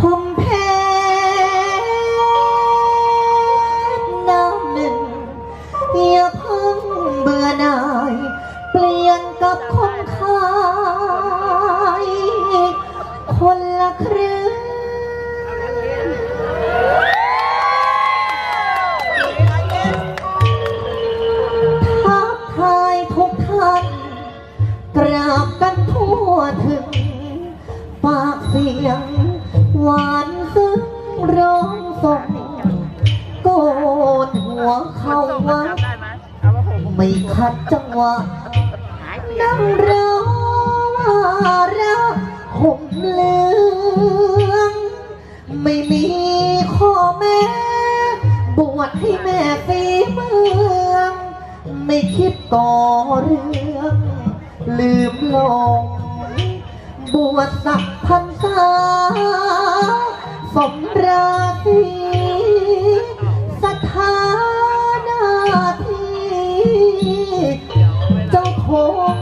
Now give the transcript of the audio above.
ผมแพ้น้ำหนึ่อย่าพิ่งเบื่อหน่าย เปลี่ยนกับคนขาคนละครึ่งทักทายทุกท่านกราบกันทั่วถึง ปากเสียง หมเอามาผมไม่ขัดจังหวะนั่งรอว่ารักห่มเหลือง ไม่มีข้อแม้บวชให้แม่สีเมือง ไม่คิดก่อเรื่อง ลืมลง บวชสักพันษา สมราศีสถานาทีเจ้าคง